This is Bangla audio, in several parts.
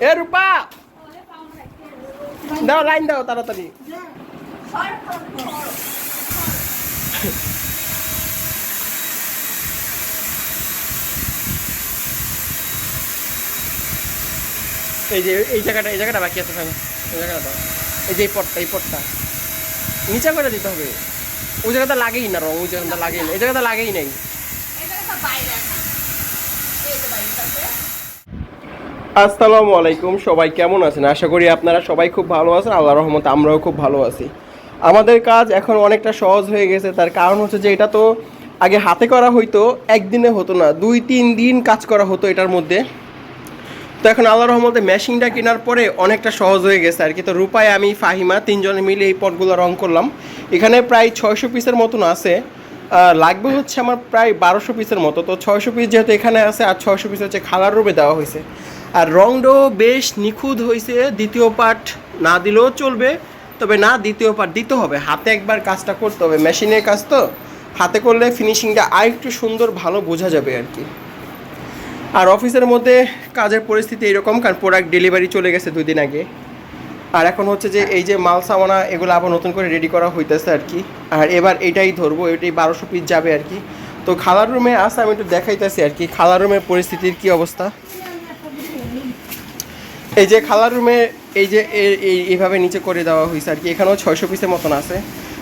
এ, রূপা! দাও, লাইন দাও তাড়াতাড়ি। এই যে, এই জায়গাটা এই জায়গাটা বাকি আছে এই জায়গাটা এই যে, এই পটটা এই পটটা। নিচা করে দিতে হবে। ওই জায়গাটা লাগেই না রং, ওই জায়গাটা লাগেই না। এই জায়গাটা লাগেই নাই। আসসালামু আলাইকুম, সবাই কেমন আছেন? আশা করি আপনারা সবাই খুব ভালো আছেন। আল্লাহ রহমতে আমরাও খুব ভালো আছি। আমাদের কাজ এখন অনেকটা সহজ হয়ে গেছে। তার কারণ হচ্ছে যে এটা তো আগে হাতে করা হইতো, একদিনে হতো না। দুই, তিন দিন কাজ করা হতো এটার মধ্যে। তো এখন আল্লাহ রহমতে মেশিনটা কেনার পরে অনেকটা সহজ হয়ে গেছে আর কি। তো রূপায় আমি ফাহিমা তিনজনে মিলে এই পটগুলো রং করলাম। এখানে প্রায় ছয়শো পিসের মতন আছে। লাগবে হচ্ছে আমার প্রায় বারোশো পিসের মতো। তো ছয়শো পিস যেহেতু এখানে আছে, আর ছয়শো পিস হচ্ছে খালার রুমে দেওয়া হয়েছে। আর রংটাও বেশ নিখুঁত হয়েছে, দ্বিতীয় পার্ট না দিলেও চলবে, তবে না দ্বিতীয় পার্ট দিতে হবে। হাতে একবার কাজটা করতে হবে, মেশিনের কাজ তো। হাতে করলে ফিনিশিংটা আরেকটু সুন্দর, ভালো বোঝা যাবে আর কি। আর অফিসের মধ্যে কাজের পরিস্থিতি এরকম, কারণ প্রোডাক্ট ডেলিভারি চলে গেছে দুই দিন আগে। আর এখন হচ্ছে যে এই যে মাল, সামানা, এগুলো আবার নতুন করে রেডি করা হইতেছে আর কি। আর এবার এটাই ধরবো, এটাই বারোশো পিস যাবে আর কি। তো খালার রুমে আসে আমি একটু দেখাইতেছি আর কি। খালার রুমের পরিস্থিতির কী অবস্থা? এই যে খালার রুমে এই যে এইভাবে নিচে করে দেওয়া হয়েছে আর কি। এখানেও ছয়শো পিসের মতন আছে।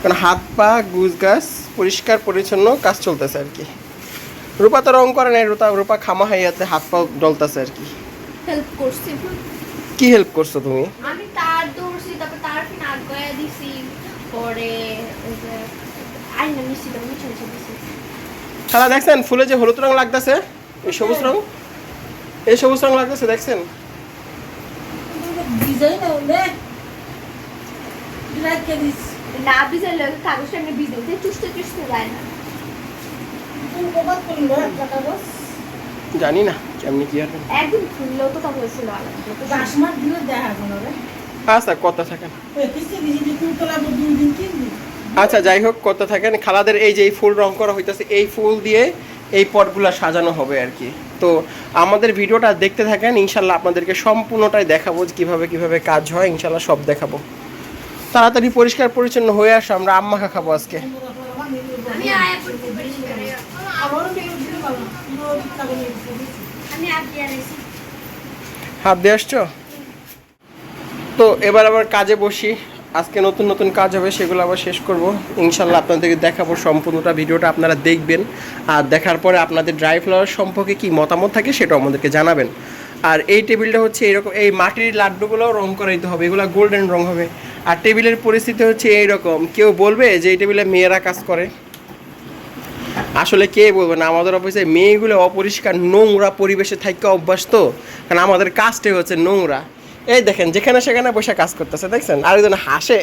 কারণ হাত পা গুজ গাছ পরিষ্কার পরিচ্ছন্ন কাজ চলতেছে আর কি। রূপা তো রং করে নাই রূপা রূপা খামা হাইয়াতে হাত পা ডলতেছে আর কি। হেল্প করছি কি হেল্প করছ তুমি? আমি তার দৌড়ছি তারপর তার ফিন আগ গয়া দিছি। পরে আইনা দিছি। খালা দেখছেন? ফুলে যে হলুদ রং লাগতেছে? এই সবুজ রং? এই সবুজ রং লাগতেছে দেখছেন? হলে? রাখে দিস না ভিজালে কাগজটা এমনি ভিজে উঠে চুষতে চুষতে যায় না। জানি না কেমনি কি হবে। একদিন খুললেও তো দিলে দেখা কোনো রে। আচ্ছা কথা থাকেন কিস্তি দিছি যে তুমি তোলা দুই দিন তিন দিন আচ্ছা যাই হোক কথা থাকেন খালাদের এই যে এই ফুল রং করা হইতেছে এই ফুল দিয়ে এই পটগুলো সাজানো হবে আর কি। তো আমাদের ভিডিওটা দেখতে থাকেন ইনশাল্লাহ আপনাদেরকে সম্পূর্ণটাই দেখাবো যে কীভাবে কীভাবে কাজ হয় ইনশাল্লাহ সব দেখাবো। তাড়াতাড়ি পরিষ্কার পরিচ্ছন্ন হয়ে আসো আমরা আম্মাখা খাব আজকে। হাত দিয়ে আসছো? তো এবার আবার কাজে বসি। আজকে নতুন নতুন কাজ হবে, সেগুলো আবার শেষ করব। ইনশাল্লাহ আপনাদেরকে দেখাবো সম্পূর্ণটা, ভিডিওটা আপনারা দেখবেন। আর দেখার পরে আপনাদের ড্রাই ফ্লাওয়ার সম্পর্কে কি মতামত থাকে সেটাও আমাদেরকে জানাবেন। আর এই টেবিলটা হচ্ছে এরকম, এই মাটির লাড্ডুগুলোও রং করাইতে হবে, এগুলো গোল্ডেন রং হবে। আর টেবিলের পরিস্থিতি হচ্ছে এইরকম, কেউ বলবে যে এই টেবিলে মেয়েরা কাজ করে। আসলে কে বলবে না, আমাদের অফিসে মেয়েগুলো অপরিষ্কার নোংরা পরিবেশে থাকা অভ্যাস তো কারণ আমাদের কাজটাই হচ্ছে নোংরা। এই দেখেন, যেখানে সেখানে বসে কাজ করতেছে, দেখছেন? আরেকজন হাসে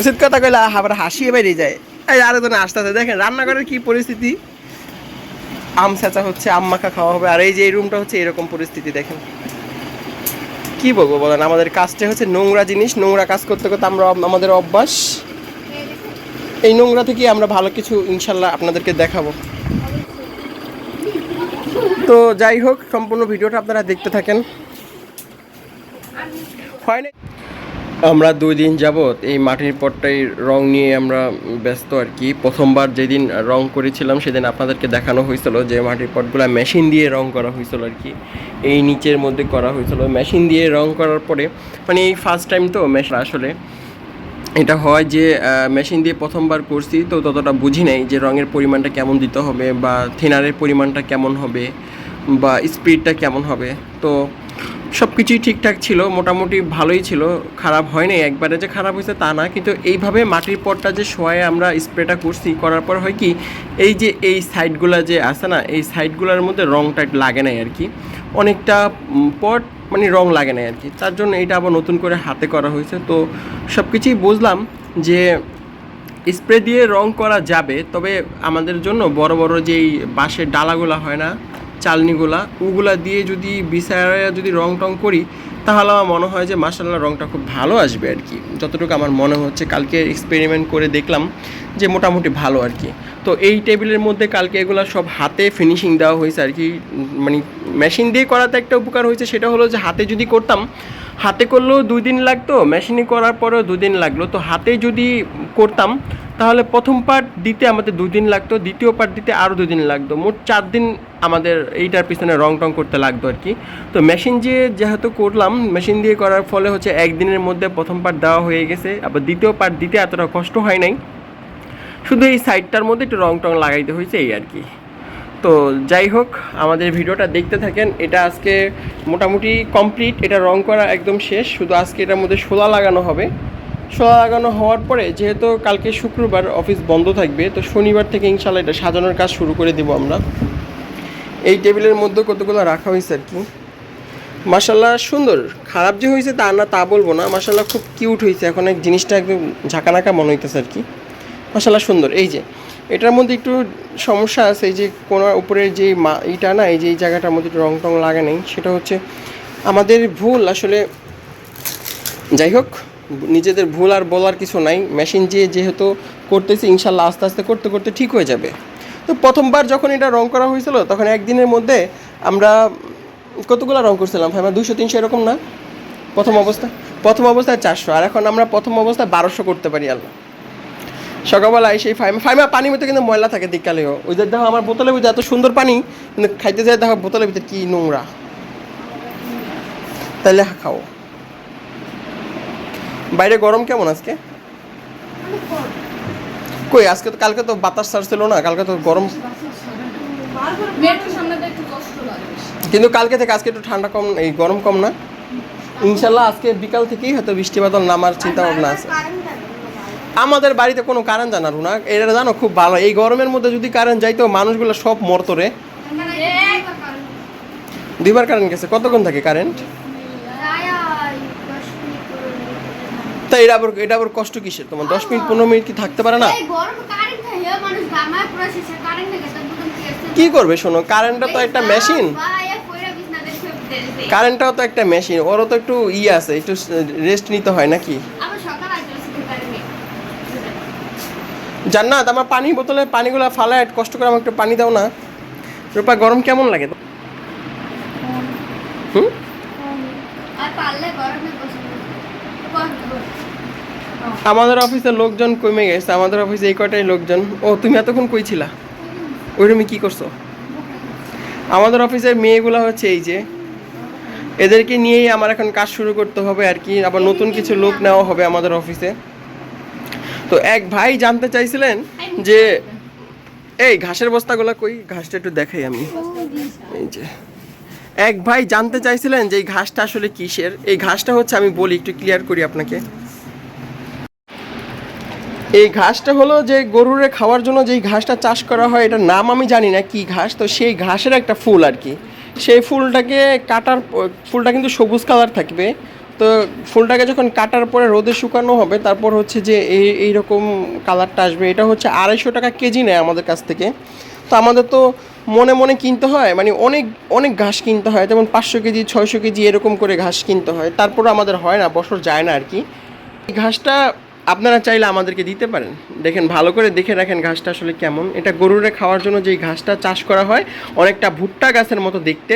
উচিত কথা কইলে আবার হাসিয়ে বেরিয়ে যায়। এই আরেকজন আসতেছে, দেখেন, রান্নাঘরের কি পরিস্থিতি? আম চেঁচা হচ্ছে, আম মাখা খাওয়া হবে, আর এই যে এই রুমটা হচ্ছে এরকম পরিস্থিতি, দেখেন। কি বলব বলেন, আমাদের কাজটা হচ্ছে নোংরা জিনিস, নোংরা কাজ করতে করতে আমরা আমাদের অভ্যাস। এই নোংরা থেকে আমরা ভালো কিছু ইনশাল্লাহ আপনাদেরকে দেখাবো। তো যাই হোক, সম্পূর্ণ ভিডিওটা আপনারা দেখতে থাকেন। আমরা দুই দিন যাবৎ এই মাটির পটটাই রং নিয়ে আমরা ব্যস্ত আর কি। প্রথমবার যেদিন রং করেছিলাম, সেদিন আপনাদেরকে দেখানো হয়েছিল যে মাটির পটগুলো মেশিন দিয়ে রং করা হয়েছিল আর কি। এই নিচের মধ্যে করা হয়েছিল। মেশিন দিয়ে রং করার পরে মানে এই ফার্স্ট টাইম তো মেশিন আসলে। এটা হয় যে মেশিন দিয়ে প্রথমবার করছি, তো ততটা বুঝি নাই যে রঙের পরিমাণটা কেমন দিতে হবে বা থিনারের পরিমাণটা কেমন হবে বা স্পিডটা কেমন হবে। তো সব কিছুই ঠিকঠাক ছিল, মোটামুটি ভালোই ছিল, খারাপ হয়নি। একবারে যে খারাপ হয়েছে তা না, কিন্তু এইভাবে মাটির পটটা যে শোয়ায় আমরা স্প্রেটা করছি, করার পর হয় কি, এই যে এই সাইডগুলো যে আছে না, এই সাইডগুলোর মধ্যে রংটা লাগে নাই আর কি। অনেকটা পট মানে রং লাগে নাই আর কি। তার জন্য এটা আবার নতুন করে হাতে করা হয়েছে। তো সব কিছুই বুঝলাম যে স্প্রে দিয়ে রং করা যাবে, তবে আমাদের জন্য বড় বড় যেই বাঁশের ডালাগুলো হয় না চালনিগুলা, ওগুলা দিয়ে যদি বিছায়া যদি রং টং করি, তাহলে আমার মনে হয় যে মার্শাল্লাহ রঙটা খুব ভালো আসবে আর কি। যতটুকু আমার মনে হচ্ছে, কালকে এক্সপেরিমেন্ট করে দেখলাম যে মোটামুটি ভালো আর কি। তো এই টেবিলের মধ্যে কালকে এগুলো সব হাতে ফিনিশিং দেওয়া হয়েছে আর কি। মানে মেশিন দিয়ে করাতে একটা উপকার হয়েছে, সেটা হলো যে হাতে যদি করতাম হাতে করলেও দুই দিন লাগতো মেশিনে করার পরেও দুই দিন লাগল। তো হাতে যদি করতাম, তাহলে প্রথম পার্ট দিতে আমাদের দুই দিন লাগতো, দ্বিতীয় পার্ট দিতে আরও দুই দিন লাগতো। মোট চার দিন আমাদের এইটার পিছনে রং টং করতে লাগতো আর কি। তো মেশিন দিয়ে যেহেতু করলাম মেশিন দিয়ে করার ফলে হচ্ছে একদিনের মধ্যে প্রথম পার্ট দেওয়া হয়ে গেছে, আবার দ্বিতীয় পার্ট দিতে এতটা কষ্ট হয় নাই। শুধু এই সাইডটার মধ্যে একটু রং টং লাগাইতে হয়েছে এই আর কি। তো যাই হোক, আমাদের ভিডিওটা দেখতে থাকেন। এটা আজকে মোটামুটি কমপ্লিট এটা রং করা একদম শেষ। শুধু আজকে এটার মধ্যে সোলা লাগানো হবে। শোলা লাগানো হওয়ার পরে, যেহেতু কালকে শুক্রবার অফিস বন্ধ থাকবে, তো শনিবার থেকে ইনশাল্লাহ এটা সাজানোর কাজ শুরু করে দিব আমরা। এই টেবিলের মধ্যে কতগুলো রাখা হয়েছে আর কি। মাসাল্লাহ সুন্দর। খারাপ যে হয়েছে তা না, তা বলব না। মাসাল্লাহ খুব কিউট হয়েছে। এখন এক জিনিসটা একদম ঝাঁকানাকা মনে হইতেছে আর কি। মাসাল্লাহ সুন্দর। এই যে এটার মধ্যে একটু সমস্যা আছে, এই যে কোনার উপরের যে মা, ইটা না, এই যে এই জায়গাটার মধ্যে একটু রং টং লাগা নেই, সেটা হচ্ছে আমাদের ভুল আসলে। যাই হোক, নিজেদের ভুল আর বলার কিছু নাই মেশিন যে যেহেতু করতেছি, ইনশাল্লাহ আস্তে আস্তে করতে করতে ঠিক হয়ে যাবে। তো প্রথমবার যখন এটা রং করা হয়েছিল, তখন একদিনের মধ্যে আমরা কতগুলো রং করছিলাম ভাই? দুশো তিনশো এরকম না? প্রথম অবস্থা? প্রথম অবস্থায় চারশো, আর এখন আমরা প্রথম অবস্থায় বারোশো করতে পারি আল্লাহ। সকালবেলায় সেই ফাইমা ফাইমা পানির মধ্যে কিন্তু ময়লা থাকে দিককালেও ওই যে দেখো আমার বোতলের ভিতরে এত সুন্দর পানি কিন্তু খাইতে যায় দেখো বোতলের ভিতরে কি নোংরা। তাইলে খাও। বাইরে গরম কেমন আজকে? কই আজকে তো কালকে তো বাতাস ছাড়ছিল না কালকে তো গরম। কিন্তু কালকে থেকে আজকে একটু ঠান্ডা কম এই গরম কম না। ইনশাল্লাহ আজকে বিকাল থেকেই হয়তো বৃষ্টি বাদল নামার চিন্তা ভাবনা আছে। আমাদের বাড়িতে কোনো কারেন্ট জানার না এটা জানো খুব ভালো। এই গরমের মধ্যে যদি কারেন্ট যাইতো মানুষগুলো সব মরতো রে। একবার কারেন্ট দুইবার কারেন্ট গেছে। কতক্ষণ থাকে কারেন্ট তা এটা আবার এটা আবার কষ্ট কিসের? তোমার দশ মিনিট পনেরো মিনিট কি থাকতে পারে না? কি করবে শোনো কারেন্টটা তো একটা মেশিন কারেন্টটাও তো একটা মেশিন ওরও তো একটু ই আছে একটু রেস্ট নিতে হয় নাকি আবার সকাল আসবে শুধু কারেন্ট জান্নাত, আমার পানি বোতলে পানিগুলো ফালায়, কষ্ট করে আমাকে একটু পানি দাও না। রূপা, গরম কেমন লাগে? হুম? আমাদের অফিসে লোকজন কমে গেছে, আমাদের অফিসে এই কটাই লোকজন। ও, তুমি এতক্ষণ কই ছিলা? ওই রুমে কি করছ? আমাদের অফিসের মেয়েগুলো হচ্ছে এই যে, এদেরকে নিয়েই আমার এখন কাজ শুরু করতে হবে আর কি, আবার নতুন কিছু লোক নেওয়া হবে আমাদের অফিসে। তো এক ভাই জানতে চাইছিলেন যে, এই ঘাসের বস্তাগুলো কই? ঘাসটা একটু দেখাই আমি। এই যে। এক ভাই জানতে চাইছিলেন যে, এই ঘাসটা আসলে কিসের? এই ঘাসটা হচ্ছে, আমি বলি, একটু ক্লিয়ার করি আপনাকে। এই ঘাসটা হলো যে, গরুরে খাওয়ার জন্য যেই ঘাসটা চাষ করা হয়, এটার নাম আমি জানি না কি ঘাস, তো সেই ঘাসের একটা ফুল আর কি। সেই ফুলটাকে কাটার, ফুলটা কিন্তু সবুজ কালার থাকবে। তো ফুলটাকে যখন কাটার পরে রোদে শুকানো হবে, তারপর হচ্ছে যে এই, এইরকম কালারটা আসবে। এটা হচ্ছে আড়াইশো টাকা কেজি নেয় আমাদের কাছ থেকে। তো আমাদের তো মনে মনে কিনতে হয় মানে অনেক অনেক ঘাস কিনতে হয়। যেমন পাঁচশো কেজি, ছয়শো কেজি এরকম করে ঘাস কিনতে হয়। তারপরে আমাদের হয় না, বছর যায় না আর কি এই ঘাসটা আপনারা চাইলে আমাদেরকে দিতে পারেন। দেখেন, ভালো করে দেখে রাখেন ঘাসটা আসলে কেমন। এটা গরুরে খাওয়ার জন্য যেই ঘাসটা চাষ করা হয়, অনেকটা ভুট্টা গাছের মতো দেখতে।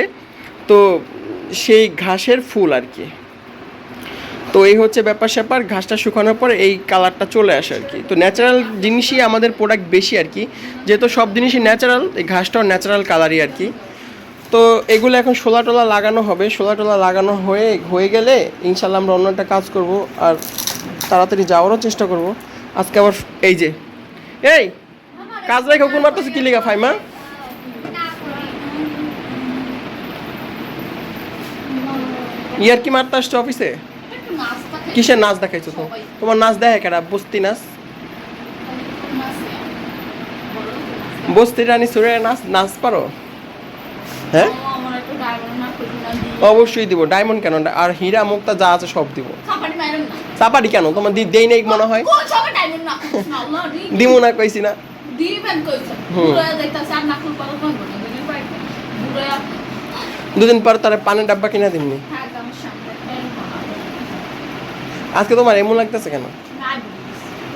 তো সেই ঘাসের ফুল আর কি তো এই হচ্ছে ব্যাপার স্যাপার, ঘাসটা শুকানোর পর এই কালারটা চলে আসে আর কি। তো ন্যাচারাল জিনিসই আমাদের প্রোডাক্ট বেশি আর কি, যেহেতু সব জিনিসই ন্যাচারাল এই ঘাসটাও ন্যাচারাল কালারই আর কি। তো এগুলো এখন শোলা টোলা লাগানো হবে শোলা টোলা লাগানো হয়ে হয়ে গেলে ইনশাল্লাহ আমরা অন্য একটা কাজ করব আর তাড়াতাড়ি যাওয়ারও চেষ্টা করব। আজকে আবার এই যে, এই, কাজ রেখে কোন মারতেছে কি লেখা ফাইমা? ইয়ার কি মারতে আসছো অফিসে কিসের নাচ দেখাইছো তো তোমার নাচ দেখে কেডা? বস্তি নাচ? বস্তি রানী সুরে নাচ? নাচ পারো? হ্যাঁ? অবশ্যই দিব। ডায়মন্ড কেন? আর হীরা মুক্তা যা আছে সব দিব। চাপাটি কেন? তোমার দেই নেই মনে হয়? দিমু না কইছি না। দুদিন পর তার পানের ডাব্বা কিনা দিমনি। হ্যাঁ আজকে তোমার এমন লাগতেছে কেন?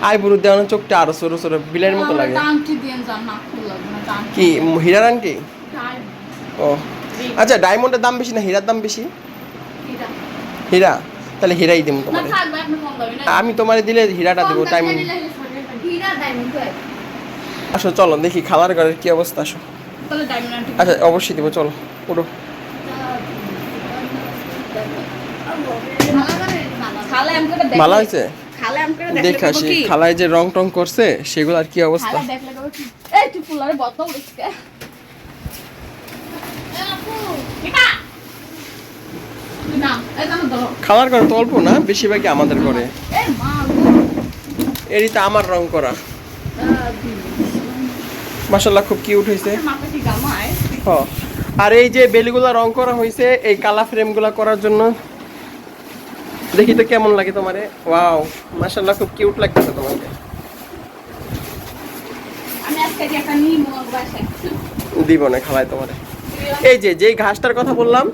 আই বুড়ো দেওয়ানো চোখটা আরও সরু সরু বিলের মতো লাগে। কি হীরার আংটি? ও। আচ্ছা ডায়মন্ডের দাম বেশি না হীরার দাম বেশি? হীরা। তাহলে হীরাই দিব তোমার আমি তোমারে দিলে হীরাটা দেবো ডায়মন্ড। আসো চলো দেখি খালার ঘরের কি অবস্থা আসো। আচ্ছা অবশ্যই দিব চলো করে ভালো হয়েছে? করে দেখে আসি খালায় যে রং টং করছে সেগুলো আর কি অবস্থা? খালার ঘর তো অল্প না বেশিরভাগই আমাদের মা। এরই তো আমার রং করা। মাসাল্লাহ খুব কিউট হয়েছে। আর এই যে বেলিগুলা রং করা হয়েছে এই কালা ফ্রেমগুলা করার জন্য দেখি তো কেমন লাগে তোমারে? ওয়াও মাসাল্লাহ খুব কিউট লাগতেছে তোমাকে। দিব না খালায় তোমারে। এই যে যেই ঘাসটার কথা বললাম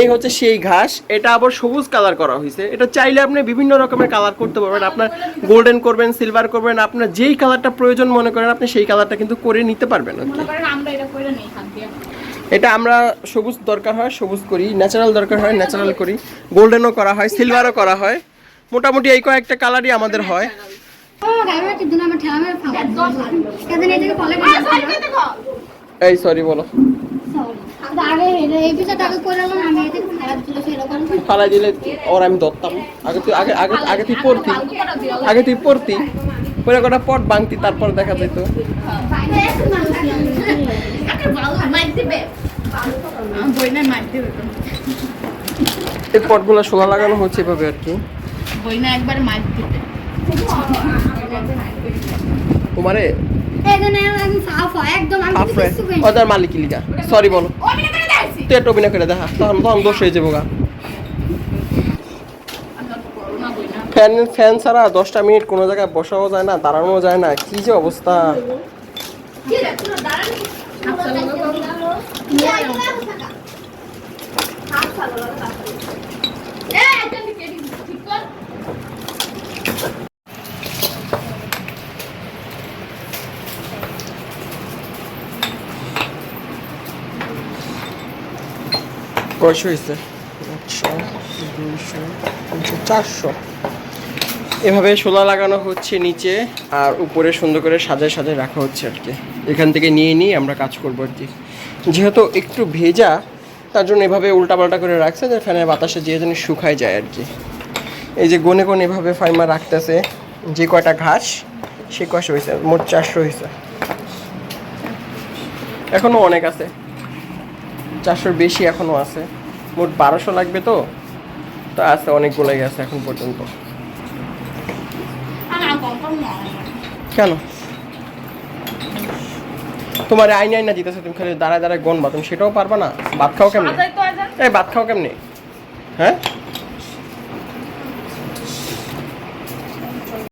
এই হচ্ছে সেই ঘাস। এটা আবার সবুজ কালার করা হয়েছে এটা চাইলে আপনি বিভিন্ন রকমের কালার করতে পারবেন। আপনার গোল্ডেন করবেন সিলভার করবেন আপনার যেই কালারটা প্রয়োজন মনে করেন আপনি সেই কালারটা কিন্তু করে নিতে পারবেন আর কি। এটা আমরা সবুজ দরকার হয়, সবুজ করি ন্যাচারাল দরকার হয় ন্যাচারাল করি। গোল্ডেনও করা হয় সিলভারও করা হয়। মোটামুটি এই কয়েকটা কালারই আমাদের হয়। এই সরি বলো। ফালাই দিলে ওর আমি ধরতাম। আগে তুই আগে আগে আগে তুই পড়তি। আগে তুই পড়তি। পরে কটা পট বাংতি তারপর দেখা যেত এই পটগুলো শোলা লাগানো হচ্ছে এভাবে আর কি। একবার তোমারে? ওদের মালিক লিগা। সরি বলো। তুই একটা অভিনয় করে দেখা। তখন তখন দোষ হয়ে যাব গা। ফ্যান ফ্যান ছাড়া দশটা মিনিট কোনো জায়গায় বসাও যায় না দাঁড়ানো যায় না। কি যে অবস্থা। কয়শো হয়েছে? চারশো। এভাবে শোলা লাগানো হচ্ছে নিচে আর উপরে সুন্দর করে সাজায় সাজায় রাখা হচ্ছে আর কি। এখান থেকে নিয়ে নিয়ে আমরা কাজ করব আর যেহেতু একটু ভেজা, তার জন্য এভাবে উল্টাপাল্টা করে রাখছে যে ফ্যানের বাতাসে যে যেন শুকায় যায় আর কি। এই যে গনে গনে এভাবে ফাইমা রাখতেছে, যে কয়টা ঘাস, সে কয়শো হয়েছে মোট চারশো হয়েছে এখনও অনেক আছে। চারশোর বেশি এখনও আছে। মোট বারোশো লাগবে তো? তা আছে, অনেকগুলোই আছে এখন পর্যন্ত। কেন? তোমার আইন আইনা জিতেছে তুমি খালি দাঁড়ায় দাঁড়ায় গনবা তুমি সেটাও পারবা না। ভাত খাও কেমনি? এই ভাত খাও কেমনি? হ্যাঁ?